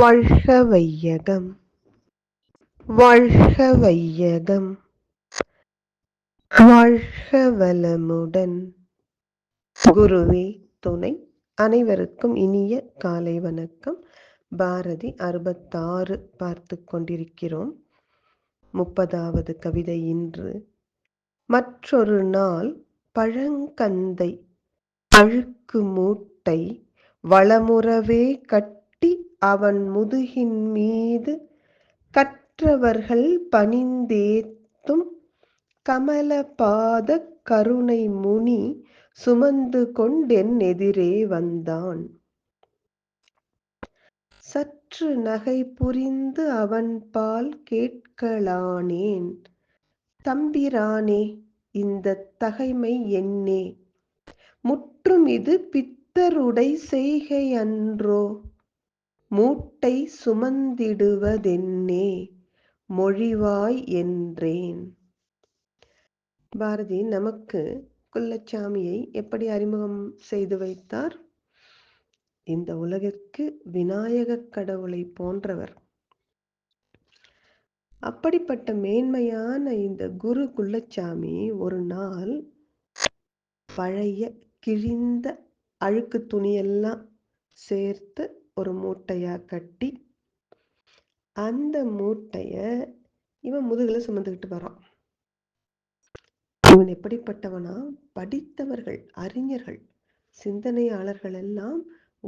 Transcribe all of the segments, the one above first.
வாழ்க வையகம் வாழ்க வையகம் வாழ்க வளமுடன் குருவே துணை. அனைவருக்கும் இனிய காலை வணக்கம். பாரதி அறுபத்தாறு பார்த்து கொண்டிருக்கிறோம். முப்பதாவது கவிதை இன்று. மற்றொரு நாள் பழங்கந்தை அழுக்கு மூட்டை வளமுறவே கட் கட்டி அவன் முதுகின் மீது கற்றவர்கள் பணிந்தேத்தும் கமலபாத கருணை முனி சுமந்து கொண்டென் எதிரே வந்தான். சற்று நகை புரிந்து அவன் பால் கேட்கலானேன். தம்பிரானே இந்த தகைமை என்னே? முற்றும் இது பித்தருடை செய்கையன்றோ? மூட்டை சுமந்திடுவதென்னே மொழிவாய் என்றேன். பாரதி நமக்கு குள்ளச்சாமியை எப்படி அறிமுகம் செய்து வைத்தார்? இந்த உலகிற்கு விநாயக கடவுளை போன்றவர். அப்படிப்பட்ட மேன்மையான இந்த குரு குள்ளச்சாமி ஒரு நாள் பழைய கிழிந்த அழுக்கு துணியெல்லாம் சேர்த்து ஒரு மூட்டையாக கட்டி அந்த மூட்டைய இவன் முதுகில் சுமந்துக்கிட்டு வரான். இவன் எப்படிப்பட்டவனா? படித்தவர்கள் அறிஞர்கள் சிந்தனையாளர்கள் எல்லாம்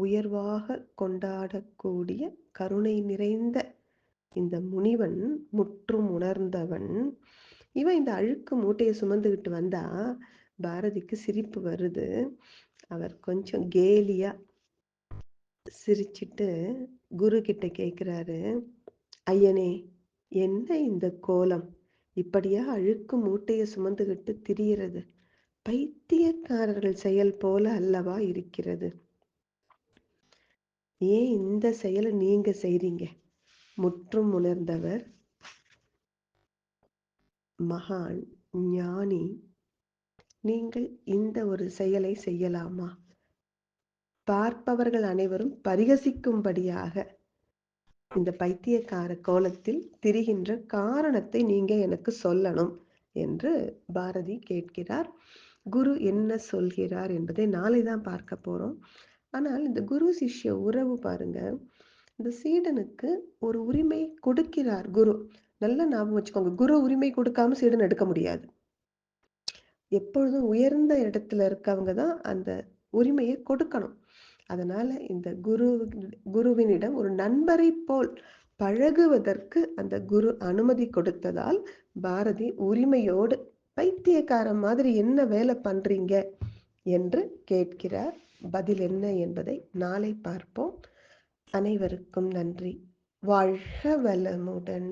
உயர்வாக கொண்டாடக்கூடிய கருணை நிறைந்த இந்த முனிவன் முற்றும் உணர்ந்தவன். இவன் இந்த அழுக்கு மூட்டையை சுமந்துக்கிட்டு வந்தா பாரதிக்கு சிரிப்பு வருது. அவர் கொஞ்சம் கேலியா சிரிச்சிட்டு குரு கிட்ட கேட்குறாரு ஐயனே என்ன இந்த கோலம்? இப்படியா அழுக்கு மூட்டையை சுமந்துகிட்டு திரியறது? பைத்தியக்காரர்கள் செயல் போல அல்லவா இருக்கிறது? ஏன் இந்த செயலை நீங்க செய்றீங்க? முற்றும் உணர்ந்தவர் மகான் ஞானி. நீங்கள் இந்த ஒரு செயலை செய்யலாமா? பார்ப்பவர்கள் அனைவரும் பரிகசிக்கும்படியாக இந்த பைத்தியக்கார கோலத்தில் திரிகின்ற காரணத்தை நீங்க எனக்கு சொல்லணும் என்று பாரதி கேட்கிறார். குரு என்ன சொல்கிறார் என்பதை நாளை தான் பார்க்க போறோம். ஆனால் இந்த குரு சிஷ்ய உறவு பாருங்க இந்த சீடனுக்கு ஒரு உரிமை கொடுக்கிறார் குரு. நல்ல ஞாபகம் வச்சுக்கோங்க குரு உரிமை கொடுக்காம சீடன் எடுக்க முடியாது. எப்பொழுதும் உயர்ந்த இடத்துல இருக்கவங்க தான் அந்த உரிமையை கொடுக்கணும். அதனால இந்த குரு குருவினிடம் ஒரு நண்பரை போல் பழகுவதற்கு அந்த குரு அனுமதி கொடுத்ததால் பாரதி உரிமையோடு பைத்தியக்காரன் மாதிரி என்ன வேலை பண்றீங்க? என்று கேட்கிறார். பதில் என்ன என்பதை நாளை பார்ப்போம். அனைவருக்கும் நன்றி. வாழ்க வளமுடன்.